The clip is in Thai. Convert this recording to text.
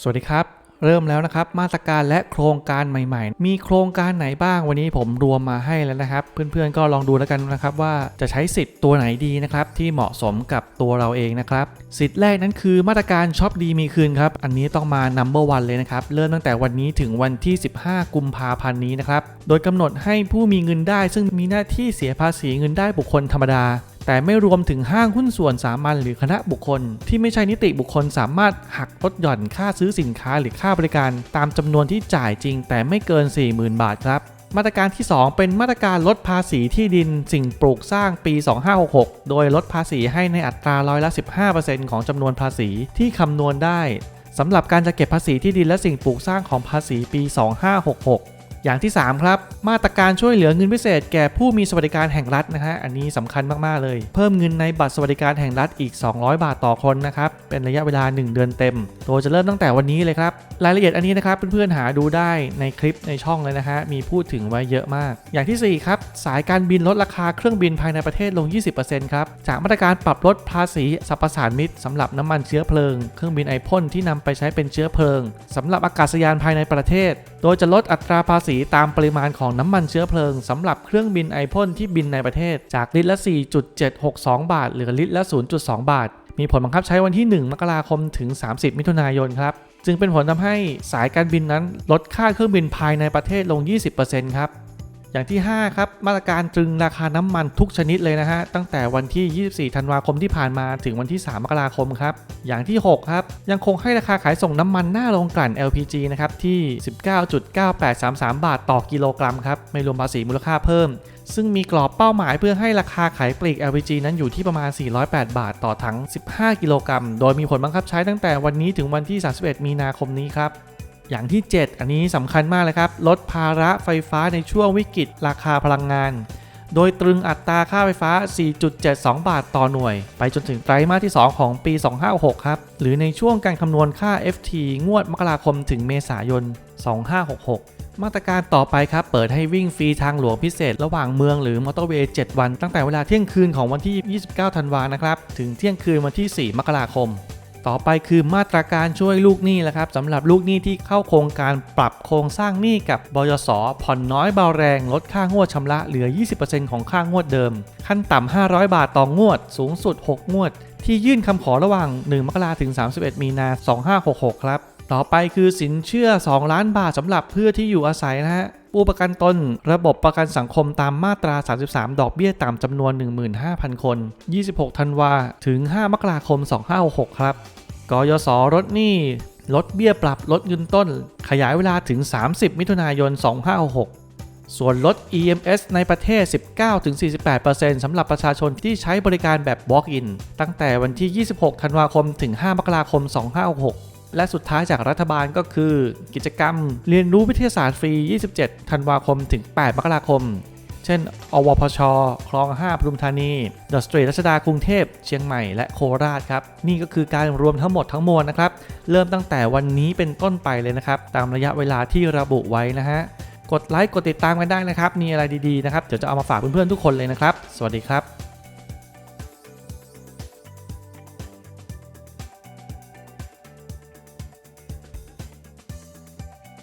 สวัสดีครับ เริ่มแล้วนะครับ มาตรการและโครงการใหม่ ๆ มีโครงการไหนบ้างวันนี้ผมรวมมาให้แล้วนะครับ เพื่อนๆก็ลองดูแล้วกันนะครับว่าจะใช้สิทธิ์ตัวไหนดีนะครับ ที่เหมาะสมกับตัวเราเองนะครับ สิทธิ์แรกนั้นคือมาตรการช็อปดีมีคืนครับ อันนี้ต้องมา number one เลยนะครับ เริ่มตั้งแต่วันนี้ถึงวันที่ 15 กุมภาพันธ์นี้นะครับ โดยกำหนดให้ผู้มีเงินได้ ซึ่งมีหน้าที่เสียภาษีเงินได้บุคคลธรรมดา แต่ไม่รวมถึงห้างหุ้นส่วนสามัญหรือคณะบุคคล ที่ไม่ใช่นิติบุคคลสามารถหักลดหย่อนค่าซื้อสินค้าหรือค่าบริการ ตามจำนวนที่จ่ายจริง แต่ไม่เกิน 40,000 บาทครับมาตรการที่ 2 เป็นมาตรการลดภาษีที่ดินสิ่งปลูกสร้างปี 2566 โดยลดภาษีให้ในอัตราร้อยละ 15%ของจำนวนภาษีที่คำนวณได้สำหรับการจะเก็บภาษีที่ดินและสิ่งปลูกสร้างของภาษีปี 2566 อย่างที่ 3 ครับ มาตรการช่วยเหลือเงินพิเศษแก่ผู้มีสวัสดิการแห่งรัฐนะฮะอันนี้สำคัญมาก ๆ เลย เพิ่มเงินในบัตรสวัสดิการแห่งรัฐอีก 200 บาทต่อคนนะครับ เป็นระยะเวลา 1 เดือนเต็ม โดยจะเริ่มตั้งแต่วันนี้เลยครับ รายละเอียดอันนี้นะครับเพื่อนๆหาดูได้ในคลิปในช่องเลยนะฮะมีพูดถึงไว้เยอะมาก อย่างทีสี่4 ครับ สายการบินลดราคาเครื่องบินภายในประเทศลง 20%ครับจากมาตรการปรับลดภาษีสรรพสานมิตสำหรับน้ำมันเชื้อเพลิง เครื่องบินไอพ่นที่นำไปใช้เป็นเชื้อเพลิงสำหรับอากาศยานภายในประเทศ โดยจะลดอัตราภาษีตามปริมาณของน้ำมันเชื้อเพลิงสำหรับเครื่องบินไอพ่นที่บินในประเทศ จากลิตรละ 4.762 บาท เหลือลิตรละ 0.2 บาท มีผลบังคับใช้วันที่ 1 มกราคมถึง 30 มิถุนายนครับ จึงเป็นผลทำให้สายการบินนั้นลดค่าเครื่องบินภายในประเทศลง 20%ครับ อย่างที่ 5 ครับ มาตรการตรึงราคาน้ำมันทุกชนิดเลยนะฮะ ตั้งแต่วันที่ 24 ธันวาคมที่ผ่านมาถึงวันที่ 3 มกราคมครับ อย่างที่ 6 ครับ ยังคงให้ราคาขายส่งน้ำมันหน้าโรงกลั่น LPG นะครับ ที่ 19.9833 บาทต่อกิโลกรัมครับ ไม่รวมภาษีมูลค่าเพิ่ม ซึ่งมีกรอบเป้าหมายเพื่อให้ราคาขายปลีก LPG นั้นอยู่ที่ประมาณ 408 บาทต่อถัง 15 กิโลกรัม โดยมีผลบังคับใช้ตั้งแต่วันนี้ถึงวันที่ 31 มีนาคมนี้ครับ อย่างที่ 7 อันนี้สำคัญมากเลยครับ ลดภาระไฟฟ้าในช่วงวิกฤตราคาพลังงาน โดยตรึงอัตราค่าไฟฟ้า 4.72 บาทต่อหน่วย ไปจนถึงไตรมาสที่ 2 ของปี 2566 ครับ หรือในช่วงการคำนวณค่า FT งวดมกราคมถึงเมษายน 2566มาตรการต่อไปครับ เปิดให้วิ่งฟรีทางหลวงพิเศษ ระหว่างเมืองหรือมอเตอร์เวย์ 7 วัน ตั้งแต่เวลาเที่ยงคืนของวันที่ 29 ธันวานะครับ ถึงเที่ยงคืนวันที่ 4 มกราคม ต่อไปคือมาตรการช่วยลูกหนี้แล้วครับสำหรับลูกหนี้ที่เข้าโครงการปรับโครงสร้างหนี้กับบยสผ่อนน้อยเบาแรง ลดค่างวดชำระเหลือ 20%ของค่างวดเดิม ขั้นต่ำ 500 บาทต่องวด สูงสุด 6 งวด ที่ยื่นคำขอระหว่าง 1 มกราถึง 31 มีนา 2566 ครับ ต่อไปคือสินเชื่อ 2 ล้านบาทสำหรับเพื่อที่อยู่อาศัยนะฮะผู้ประกันตนระบบประกันสังคมตามมาตรา 33 ดอกเบี้ยต่ำจำนวน 15,000 คน 26 ธันวาถึง 5 มกราคม 2566 ครับ กยศลดหนี้ลดเบี้ยปรับลดเงินต้น ขยายเวลาถึง 30 มิถุนายน 2566 ส่วนลด EMS ในประเทศ 19-48%สำหรับประชาชนที่ใช้บริการแบบ Walk-in ตั้งแต่วันที่ 26 ธันวาคมถึง 5 มกราคม 2566 และสุดท้ายจากรัฐบาลก็คือกิจกรรมเรียนรู้วิทยาศาสตร์ฟรี 27 ธันวาคมถึง 8 มกราคม เช่น อวพช คลอง 5ปทุมธานี เดอะสตรีทรัชดากรุงเทพ เชียงใหม่ และโคราชครับ นี่ก็คือการรวมทั้งหมดทั้งมวลนะครับ เริ่มตั้งแต่วันนี้เป็นต้นไปเลยนะครับ ตามระยะเวลาที่ระบุไว้นะฮะ กดไลค์ กดติดตามกันได้นะครับ มีอะไรดีๆนะครับ เดี๋ยวจะเอามาฝากเพื่อนๆทุกคนเลยนะครับ สวัสดีครับ